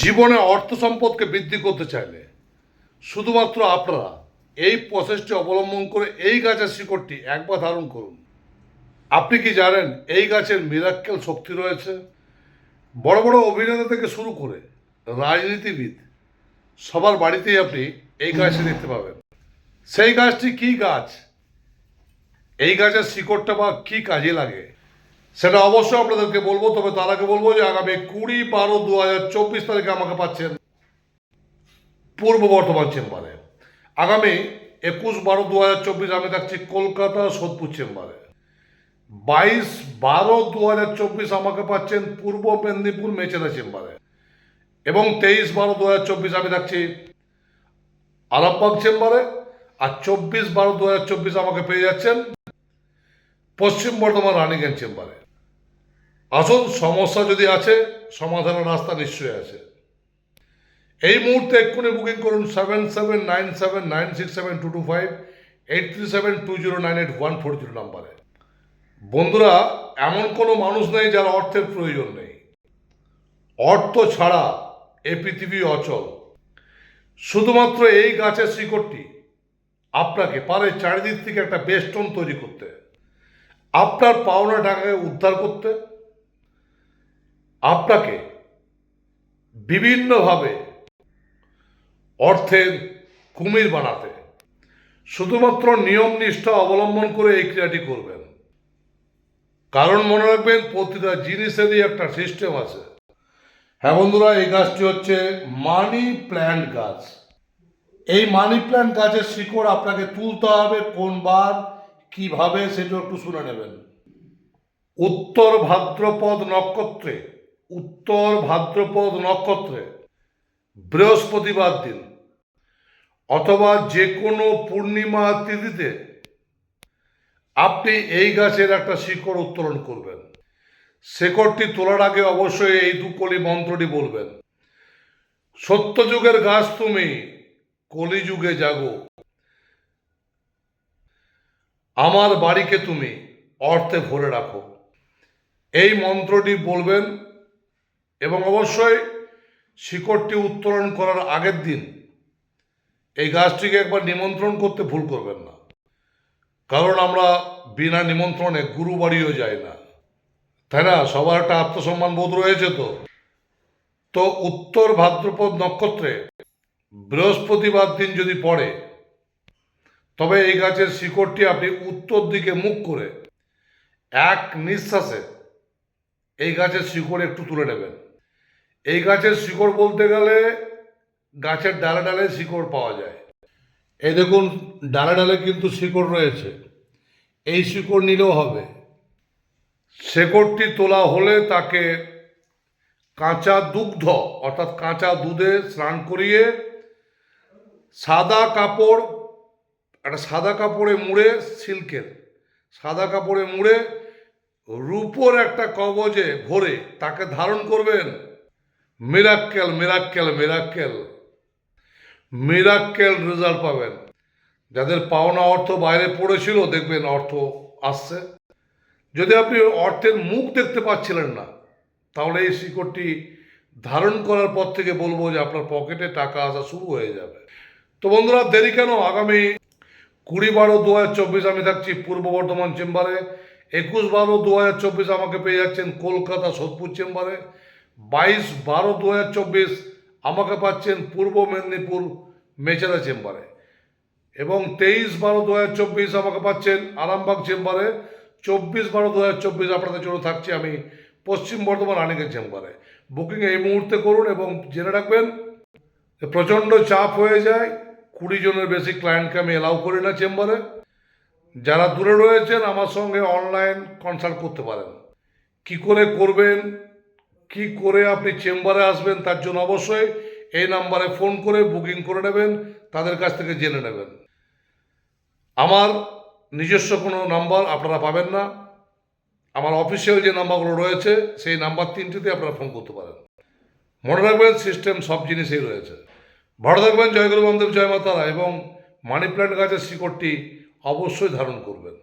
জীবনে অর্থ সম্পদকে বৃদ্ধি করতে চাইলে শুধুমাত্র আপনারা এই প্রসেসটি অবলম্বন করে এই গাছের শিকড়টি একবার ধারণ করুন। আপনি কি জানেন এই গাছের মিরাক্কেল শক্তি রয়েছে? বড় বড় অভিনেতা থেকে শুরু করে রাজনীতিবিদ সবার বাড়িতেই আপনি এই গাছটি দেখতে পাবেন। সেই গাছটি কি গাছ? এই গাছের শিকড়টা বা কি কাজে লাগে? সেটা অবশ্যই আপনাদেরকে বলব, তবে তার আগে বলব যে আগামী কুড়ি বারো দু চব্বিশ তারিখে আমাকে পাচ্ছেন পূর্ব বর্ধমান চেম্বারে। আগামী একুশ বারো দু হাজার চব্বিশ আমি থাকছি কলকাতা সোদপুর চেম্বারে। বাইশ বারো দু হাজার চব্বিশ আমাকে পাচ্ছেন পূর্ব মেদিনীপুর মেচেদা চেম্বারে। এবং তেইশ বারো দু হাজার চব্বিশ আমি থাকছি আরামবাগ চেম্বারে। আর চব্বিশ বারো দু হাজার চব্বিশ আমাকে পেয়ে যাচ্ছেন পশ্চিম বর্ধমান রানীগঞ্জ চেম্বারে। আসল সমস্যা যদি আছে, সমাধানের রাস্তা নিশ্চয়ই আছে। এই মুহূর্তে এক্ষুনি বুকিং করুন seven seven nine seven nine six seven two two five eight three seven two zero nine eight one four zero নাম্বারে। বন্ধুরা, এমন কোনো মানুষ নেই যার অর্থের প্রয়োজন নেই। অর্থ ছাড়া এ পৃথিবী অচল। শুধুমাত্র এই গাছের শিকড়টি আপনাকে পারে চারিদিক থেকে একটা বেষ্টন তৈরি করতে। আপনার পাওনা টাকাকে উদ্ধার করতে আপনাকে বিভিন্নভাবে অর্থের কুমির বানাতে, শুধুমাত্র নিয়ম নিষ্ঠা অবলম্বন করে এই ক্রিয়াটি করবেন। কারণ মনে রাখবেন, প্রতিটা জিনিসেরই একটা সিস্টেম আছে। হ্যাঁ বন্ধুরা, এই গাছটি হচ্ছে মানি প্ল্যান্ট গাছ। এই মানি প্ল্যান্ট গাছের শিকড় আপনাকে তুলতে হবে, কোন বার, কীভাবে, সেটা একটু শুনে নেবেন। উত্তর ভাদ্রপদ নক্ষত্রে উত্তর ভাদ্রপদ নক্ষত্রে, বৃহস্পতিবার দিন, অথবা যে কোনো পূর্ণিমা তিথিতে আপনি এই গাছের একটা শিকড় উত্তোলন করবেন। শেকড়টি তোলার আগে অবশ্যই এই দুকলি মন্ত্রটি বলবেন। সত্যযুগের গাছ তুমি, কলিযুগে জাগো। আমার বাড়িকে তুমি অর্থে ভরে রাখো। এই মন্ত্রটি বলবেন এবং অবশ্যই শিকড়টি উত্তোলন করার আগের দিন এই গাছটিকে একবার নিমন্ত্রণ করতে ভুল করবেন না। কারণ আমরা বিনা নিমন্ত্রণে গুরু বাড়িও যাই না। তাই না? সবার একটা আত্মসম্মান বোধ রয়েছে তো? তো উত্তর ভাদ্রপদ নক্ষত্রে বৃহস্পতিবার দিন যদি পড়ে, তবে এই গাছের শিকড়টি আপনি উত্তর দিকে মুখ করে এক নিঃশ্বাসে এই গাছের শিকড় একটু তুলে নেবেন। এই গাছের শিকড় বলতে গেলে গাছের ডালে ডালে শিকড় পাওয়া যায়। এই দেখুন, ডালে ডালে কিন্তু শিকড় রয়েছে। এই শিকড় নিলেও হবে। শেকড়টি তোলা হলে তাকে কাঁচা দুগ্ধ, অর্থাৎ কাঁচা দুধে স্নান করিয়ে সাদা কাপড়, একটা সাদা কাপড়ে মুড়ে সিল্কের, সাদা কাপড়ে মুড়ে রূপোর একটা কবজে ভরে তাকে ধারণ করবেন। Miracle miracle miracle. Miracle result পাবেন। যাদের পাওনা অর্থ বাইরে পড়েছিল, দেখবেন অর্থ আসছে। যদি আপনি অর্থের মুখ দেখতে পাচ্ছিলেন না, তাহলে এই শিকড়টি ধারণ করার পর থেকে বলব যে আপনার পকেটে টাকা আসা শুরু হয়ে যাবে। তো বন্ধুরা, দেরি কেন? আগামী কুড়ি বারো দু হাজার চব্বিশ আমি থাকছি পূর্ব বর্ধমান চেম্বারে। একুশ বারো দু হাজার চব্বিশ আমাকে পেয়ে যাচ্ছেন কলকাতা সোদপুর চেম্বারে। বাইশ বারো দু হাজার চব্বিশ আমাকে পাচ্ছেন পূর্ব মেদিনীপুর মেচেদা চেম্বারে। এবং তেইশ বারো দু হাজার চব্বিশ আমাকে পাচ্ছেন আরামবাগ চেম্বারে। চব্বিশ বারো দু হাজার চব্বিশ আপনাদের জন্য থাকছি আমি পশ্চিম বর্ধমান রানিকের চেম্বারে। বুকিং এই মুহূর্তে করুন এবং জেনে রাখবেন প্রচণ্ড চাপ হয়ে যায়, কুড়ি জনের বেশি ক্লায়েন্টকে আমি এলাউ করি না চেম্বারে। যারা দূরে রয়েছেন আমার সঙ্গে অনলাইন কনসাল্ট করতে পারেন। কি করে করবেন, কি করে আপনি চেম্বারে আসবেন তার জন্য অবশ্যই এই নাম্বারে ফোন করে বুকিং করে নেবেন, তাদের কাছ থেকে জেনে নেবেন। আমার নিজস্ব কোনো নাম্বার আপনারা পাবেন না। আমার অফিসিয়াল যে নাম্বারগুলো রয়েছে, সেই নাম্বার তিনটিতে আপনারা ফোন করতে পারেন। মনে রাখবেন সিস্টেম সব জিনিসেই রয়েছে। ভালো থাকবেন, জয় গুরু বামদেব, জয় মাতারা এবং মানি প্ল্যান্ট গাছের শিকড়টি অবশ্যই ধারণ করবেন।